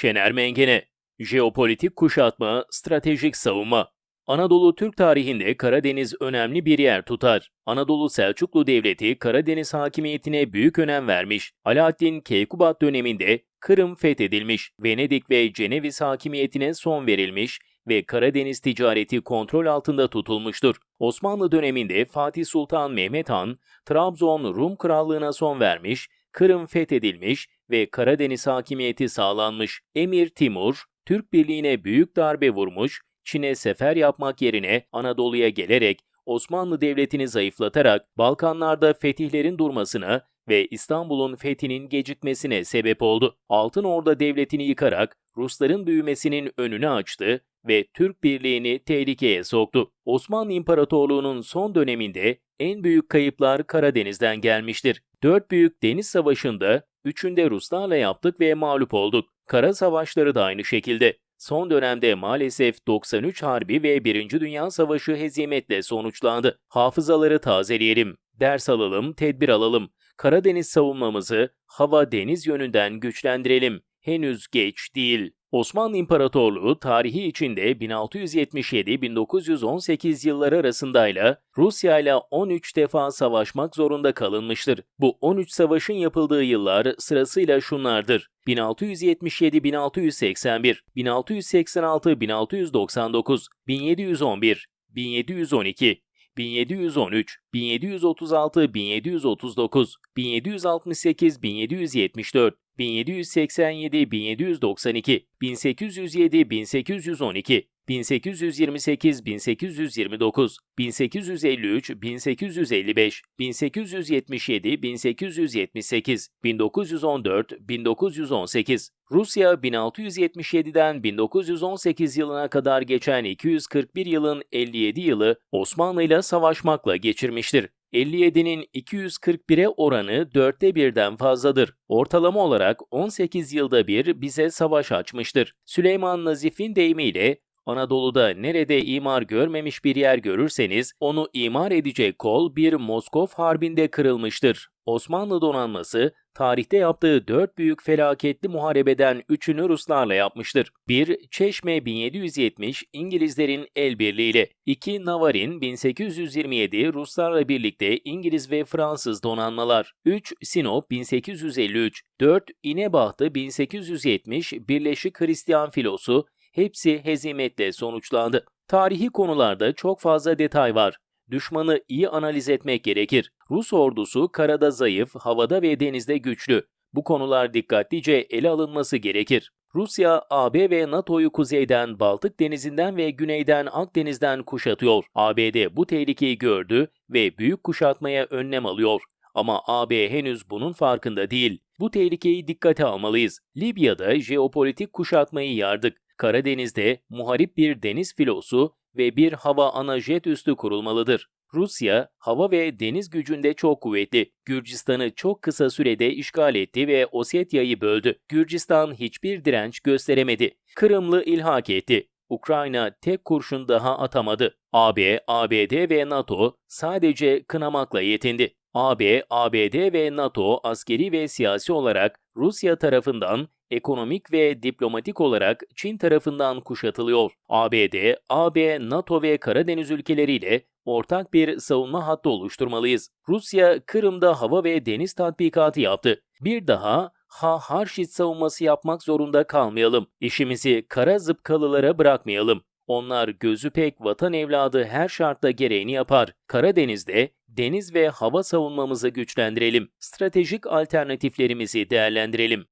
Şener Mengene Jeopolitik kuşatma, stratejik savunma. Anadolu Türk tarihinde Karadeniz önemli bir yer tutar. Anadolu Selçuklu Devleti Karadeniz hakimiyetine büyük önem vermiş. Alaaddin Keykubat döneminde Kırım fethedilmiş, Venedik ve Ceneviz hakimiyetine son verilmiş ve Karadeniz ticareti kontrol altında tutulmuştur. Osmanlı döneminde Fatih Sultan Mehmet Han, Trabzon Rum Krallığına son vermiş, Kırım fethedilmiş ve Karadeniz hakimiyeti sağlanmış. Emir Timur, Türk Birliği'ne büyük darbe vurmuş, Çin'e sefer yapmak yerine Anadolu'ya gelerek Osmanlı Devleti'ni zayıflatarak Balkanlarda fetihlerin durmasına ve İstanbul'un fethinin gecikmesine sebep oldu. Altın Orda Devleti'ni yıkarak Rusların büyümesinin önünü açtı ve Türk Birliği'ni tehlikeye soktu. Osmanlı İmparatorluğu'nun son döneminde en büyük kayıplar Karadeniz'den gelmiştir. Dört büyük deniz savaşında üçünde Ruslarla yaptık ve mağlup olduk. Kara savaşları da aynı şekilde. Son dönemde maalesef 93 Harbi ve 1. Dünya Savaşı hezimetle sonuçlandı. Hafızaları tazeleyelim, ders alalım, tedbir alalım. Karadeniz savunmamızı hava-deniz yönünden güçlendirelim. Henüz geç değil. Osmanlı İmparatorluğu tarihi içinde 1677-1918 yılları arasındayla Rusya ile 13 defa savaşmak zorunda kalınmıştır. Bu 13 savaşın yapıldığı yıllar sırasıyla şunlardır. 1677-1681, 1686-1699, 1711, 1712, 1713, 1736, 1739, 1768, 1774, 1787, 1792, 1807, 1812, 1828, 1829, 1853, 1855, 1877, 1878, 1914, 1918. Rusya 1677'den 1918 yılına kadar geçen 241 yılın 57 yılı Osmanlı ile savaşmakla geçirmiştir. 57'nin 241'e oranı dörtte birden fazladır. Ortalama olarak 18 yılda bir bize savaş açmıştır. Süleyman Nazif'in deyimiyle Anadolu'da nerede imar görmemiş bir yer görürseniz onu imar edecek kol bir Moskov harbinde kırılmıştır. Osmanlı donanması tarihte yaptığı dört büyük felaketli muharebeden üçünü Ruslarla yapmıştır. 1. Çeşme 1770 İngilizlerin el birliğiyle. 2. Navarin 1827 Ruslarla birlikte İngiliz ve Fransız donanmalar. 3. Sinop 1853 4. İnebahtı 1870 Birleşik Hristiyan filosu hepsi hezimetle sonuçlandı. Tarihi konularda çok fazla detay var. Düşmanı iyi analiz etmek gerekir. Rus ordusu karada zayıf, havada ve denizde güçlü. Bu konular dikkatlice ele alınması gerekir. Rusya, AB ve NATO'yu kuzeyden, Baltık denizinden ve güneyden Akdeniz'den kuşatıyor. ABD bu tehlikeyi gördü ve büyük kuşatmaya önlem alıyor. Ama AB henüz bunun farkında değil. Bu tehlikeyi dikkate almalıyız. Libya'da jeopolitik kuşatmayı yardık. Karadeniz'de muharip bir deniz filosu ve bir hava ana jet üssü kurulmalıdır. Rusya, hava ve deniz gücünde çok kuvvetli. Gürcistan'ı çok kısa sürede işgal etti ve Osetya'yı böldü. Gürcistan hiçbir direnç gösteremedi. Kırımlı ilhak etti. Ukrayna tek kurşun daha atamadı. AB, ABD ve NATO sadece kınamakla yetindi. AB, ABD ve NATO askeri ve siyasi olarak Rusya tarafından ekonomik ve diplomatik olarak Çin tarafından kuşatılıyor. ABD, AB, NATO ve Karadeniz ülkeleriyle ortak bir savunma hattı oluşturmalıyız. Rusya, Kırım'da hava ve deniz tatbikatı yaptı. Bir daha ha Harşit savunması yapmak zorunda kalmayalım. İşimizi kara zıpkalılara bırakmayalım. Onlar gözü pek vatan evladı her şartta gereğini yapar. Karadeniz'de deniz ve hava savunmamızı güçlendirelim. Stratejik alternatiflerimizi değerlendirelim.